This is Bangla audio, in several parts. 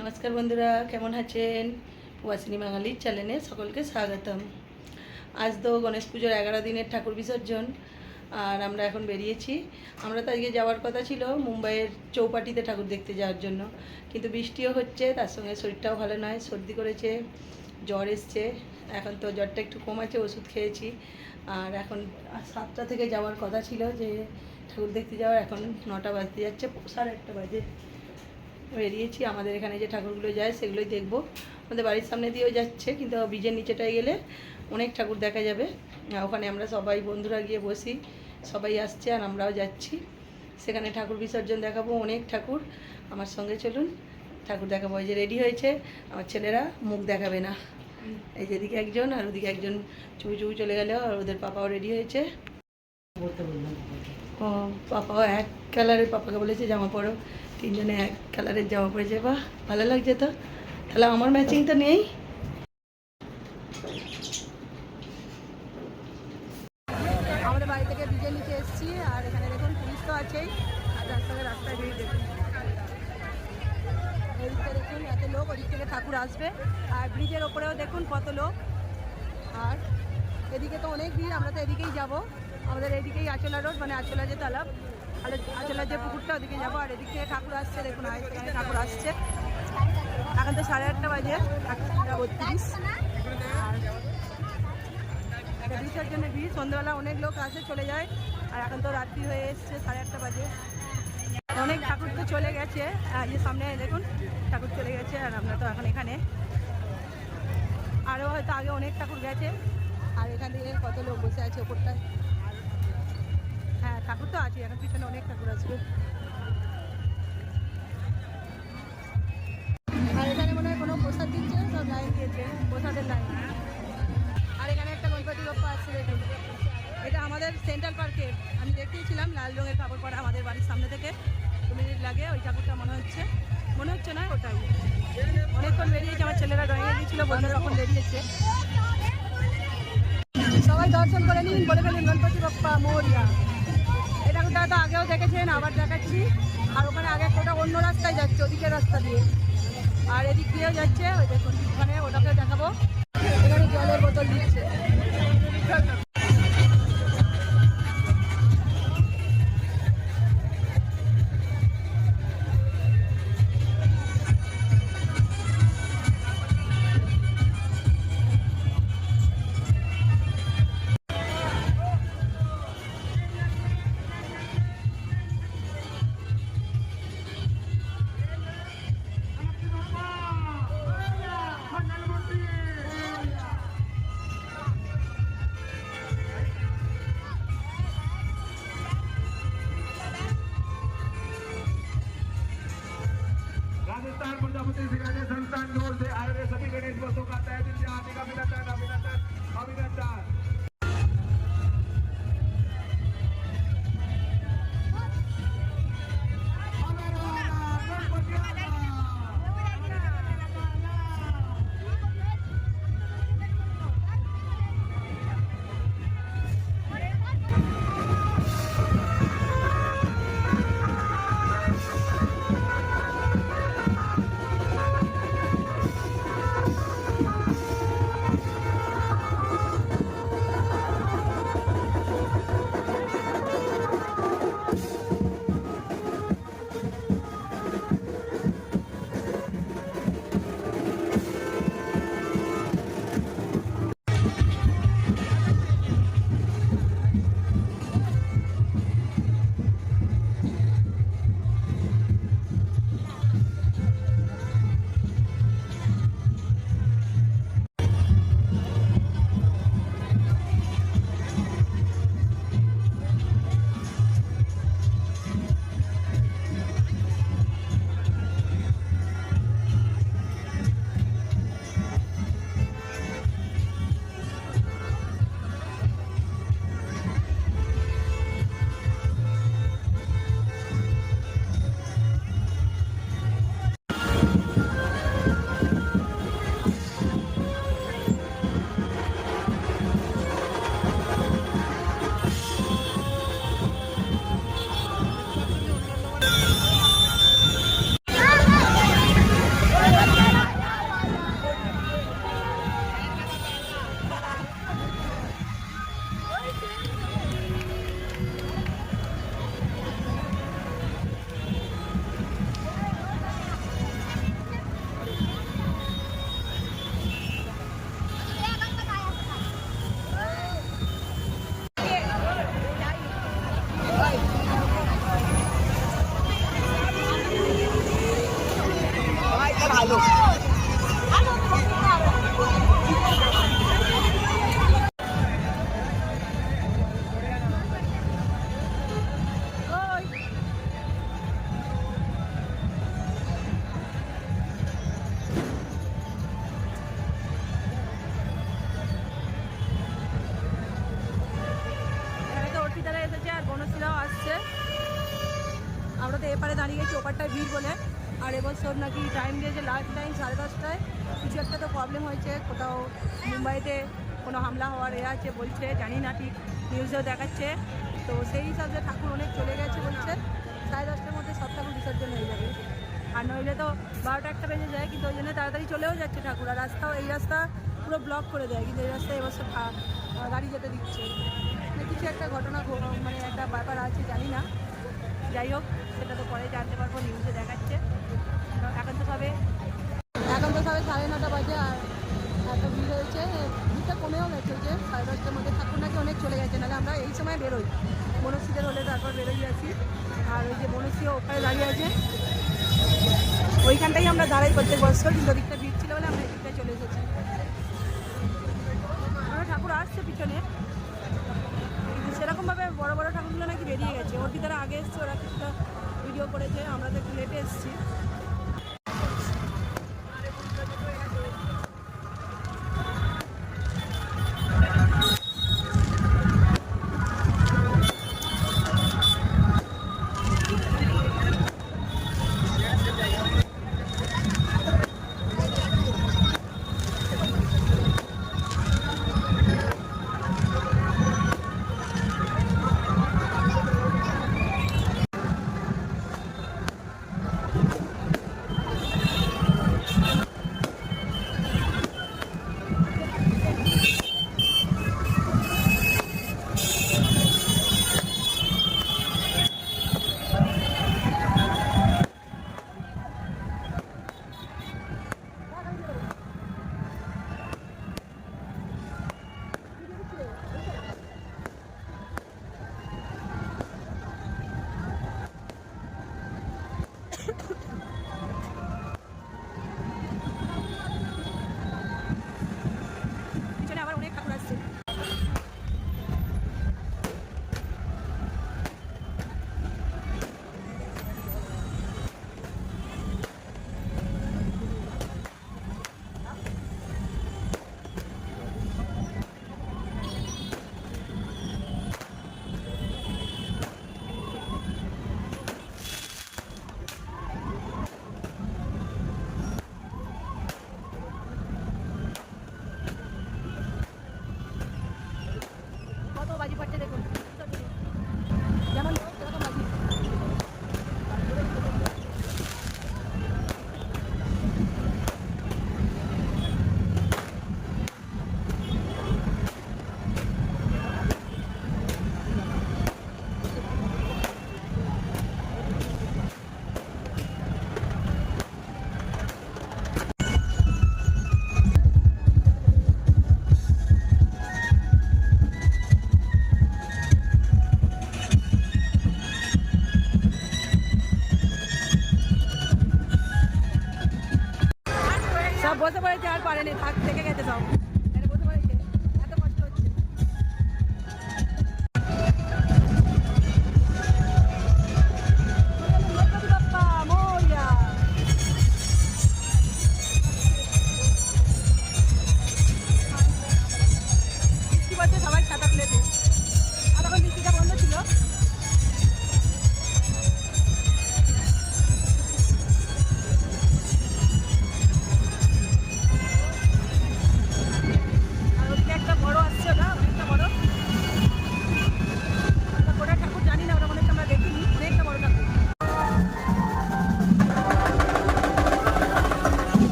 নমস্কার বন্ধুরা, কেমন আছেন? ওয়াসিনী বাঙালির চ্যানেলে সকলকে স্বাগতম। আজ তো গণেশ পুজোর এগারো দিনের ঠাকুর বিসর্জন, আর আমরা এখন বেরিয়েছি। আমরা তো আজকে যাওয়ার কথা ছিল মুম্বাইয়ের চৌপাটিতে ঠাকুর দেখতে যাওয়ার জন্য। কিন্তু বৃষ্টিও হচ্ছে, তার সঙ্গে শরীরটাও ভালো নয়, সর্দি করেছে, জ্বর এসছে। এখন তো জ্বরটা একটু কমাচ্ছে ওষুধ খেয়েছি। আর এখন সাতটা থেকে যাওয়ার কথা ছিল যে ঠাকুর দেখতে যাওয়ার, এখন নটা বাজতে যাচ্ছে, সাড়ে আটটা বাজে। বেরিয়েছি, আমাদের এখানে যে ঠাকুরগুলো যায় সেগুলোই দেখব। আমাদের বাড়ির সামনে দিয়েও যাচ্ছে, কিন্তু ব্রিজের নিচেটায় গেলে অনেক ঠাকুর দেখা যাবে। ওখানে আমরা সবাই বন্ধুরা গিয়ে বসি, সবাই আসছে আর আমরাও যাচ্ছি। সেখানে ঠাকুর বিসর্জন দেখাবো অনেক ঠাকুর। আমার সঙ্গে চলুন, ঠাকুর দেখাবো, এই যে রেডি হয়েছে। আমার ছেলেরা মুখ দেখাবে না। এই যেদিকে একজন আর ওদিকে একজন চুপি চুপি চলে গেলেও আর ওদের পাপাও রেডি হয়েছে। ও পাপাও এক কালারের পাপাকে বলেছে জামা পরো। তিনজনে এক কালারের জামা পরেছে। বাহ, ভালো লাগছে তো? তাহলে আমার ম্যাচিং তো নেই। ভিড় আমরা তো এদিকেই যাব। আমাদের এদিকেই আচলা রোড মানে আচলা যে তালাব আর আচলা যে পুকুরটা ওদিকে যাব। আর এদিক থেকে ঠাকুর আসছে, দেখুন ঠাকুর আসছে। এখন তো সাড়ে আটটা বাজে বত্রিশ। আর বিসর্জনের ভিড়, সন্ধ্যাবেলা অনেক লোক আসে, চলে যায়। আর এখন তো রাত্রি হয়ে এসছে, সাড়ে আটটা বাজে। অনেক ঠাকুর তো চলে গেছে। যে সামনে, দেখুন, ঠাকুর চলে গেছে, আর আমরা তো এখন এখানে। আরও হয়তো আগে অনেক ঠাকুর গেছে। আর এখান থেকে কত লোক বসে আছে ওপরটায়? হ্যাঁ ঠাকুর তো আছে এখন পিছনে অনেক ঠাকুর আসবে আর এখানে মনে হয় কোনো প্রসাদ দিচ্ছে? সব লাইন দিয়েছে, প্রসাদের লাইন। আর এখানে একটা গণপতি বাপ্পা আছে দেখুন। এটা আমাদের সেন্ট্রাল পার্কে। আমি দেখিয়েছিলাম, লাল রঙের কাপড় পরা আমাদের বাড়ির সামনে থেকে। দু মিনিট লাগে, ওই ঠাকুরটা মনে হচ্ছে। মনে হচ্ছে না ওটাই? অনেকক্ষণ বেরিয়েছে, আমার ছেলেরা ড্রয়িংয়ে গিয়েছিল বন্ধু তখন বেরিয়েছে। সবাই দর্শন করে নিন, বলে ফেলেন গণপতি বাপ্পা, মৌরিয়া। এটা দাদা তো আগেও দেখেছেন, আবার দেখাচ্ছি। আর ওখানে আগে একটা অন্য রাস্তায় যাচ্ছে, ওদিকের রাস্তা দিয়ে। আর এদিক দিয়েও যাচ্ছে, ওই দেখুন ওখানে ওটাকে দেখাবো। এখানে জলের বোতল দিচ্ছে। रामकृष्ण संस्थान की ओर এসেছে আর বনশ্রীরাও আসছে। আমরা তো এপারে দাঁড়িয়ে গেছি ওপারটায় ভিড় বলে। আর এবছর নাকি টাইম দিয়েছে লাস্ট টাইম সাড়ে দশটায়। কিছু একটা তো প্রবলেম হয়েছে, কোথাও মুম্বাইতে কোনো হামলা হওয়ার এ আছে বলছে, জানি না ঠিক নিউজেও দেখাচ্ছে। তো সেই হিসাবে ঠাকুর অনেক চলে গেছে বলছে, সাড়ে দশটার মধ্যে সব ঠাকুর বিসর্জন হয়ে যাবে। আর নইলে তো বারোটা একটা বেজে যায়, কিন্তু ওই জন্য তাড়াতাড়ি চলেও যাচ্ছে ঠাকুর। আর রাস্তাও, এই রাস্তা পুরো ব্লক করে দেয়, কিন্তু এই রাস্তায় এবছর গাড়ি যেতে দিচ্ছে। মানে কিছু একটা ঘটনা মানে একটা ব্যাপার আছে, জানি না। যাই হোক, সেটা তো পরে জানতে পারব নিউজে দেখাচ্ছে। এখন তো সাড়ে নটা বাজে আর এত ভিড় হয়েছে। ভিড়টা কমেও গেছে যে সাড়ে দশটার মধ্যে ঠাকুর নাকি অনেক চলে গেছে, নাহলে আমরা এই সময় বেরোই। মনস্বীদের হলে তারপর বেরোই আছি। আর ওই যে মনস্বী ওখানে দাঁড়িয়ে আছে। ওইখানটাই আমরা দাঁড়াই প্রত্যেক বছর, কিন্তু ওদিকটা ভিড় ছিল বলে আমরা এদিকটায় চলে এসেছি। আমরা ঠাকুর আসছে পিছনে। কিন্তু সেরকমভাবে বড় বড় ঠাকুরগুলো নাকি বেরিয়ে গেছে। ওর ভিতরে আগে এসছে, ওরা কিছুটা ভিডিও করেছে, আমরা তো একটু লেটে এসেছি। পড়েছে আর পারেনি থাক থেকে গেছে সব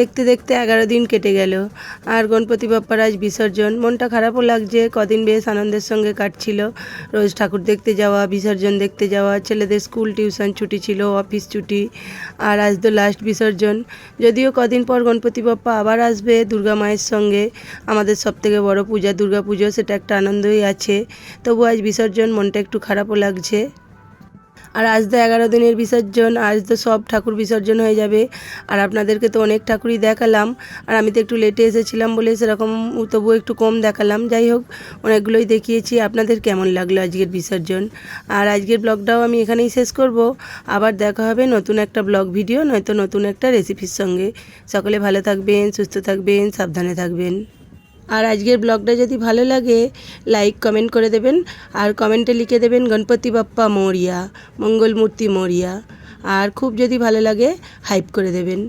দেখতে দেখতে এগারো দিন কেটে গেল। আর গণপতি বাপ্পার আজ বিসর্জন। মনটা খারাপও লাগছে। কদিন বেশ আনন্দের সঙ্গে কাটছিল। রোজ ঠাকুর দেখতে যাওয়া, বিসর্জন দেখতে যাওয়া, ছেলেদের স্কুল টিউশন ছুটি ছিল, অফিস ছুটি, আর আজ তো লাস্ট বিসর্জন। যদিও কদিন পর গণপতি বাপ্পা আবার আসবে দুর্গা মায়ের সঙ্গে, আমাদের সবথেকে বড় পূজা দুর্গা পুজো, সেটা একটা আনন্দই আছে। তবু আজ বিসর্জন, মনটা একটু খারাপও লাগছে। আর আজ তো এগারো দিনের বিসর্জন, আজ তো সব ঠাকুর বিসর্জন হয়ে যাবে। আর আপনাদেরকে তো অনেক ঠাকুরই দেখালাম। আর আমি তো একটু লেটে এসেছিলাম বলে সেরকম তবুও একটু কম দেখালাম। যাই হোক, অনেকগুলোই দেখিয়েছি। আপনাদের কেমন লাগল আজকের বিসর্জন? আর আজকের ব্লগটাও আমি এখানেই শেষ করব। আবার দেখা হবে নতুন একটা ব্লগ ভিডিও নয়তো নতুন একটা রেসিপির সঙ্গে। সকলে ভালো থাকবেন, সুস্থ থাকবেন, সাবধানে থাকবেন। আর আজকের ব্লগটা যদি ভালো লাগে লাইক কমেন্ট করে দেবেন। আর কমেন্টে লিখে দেবেন, গণপতি বাপ্পা মৌরিয়া, মঙ্গলমূর্তি মৌরিয়া। আর খুব যদি ভালো লাগে হাইপ করে দেবেন।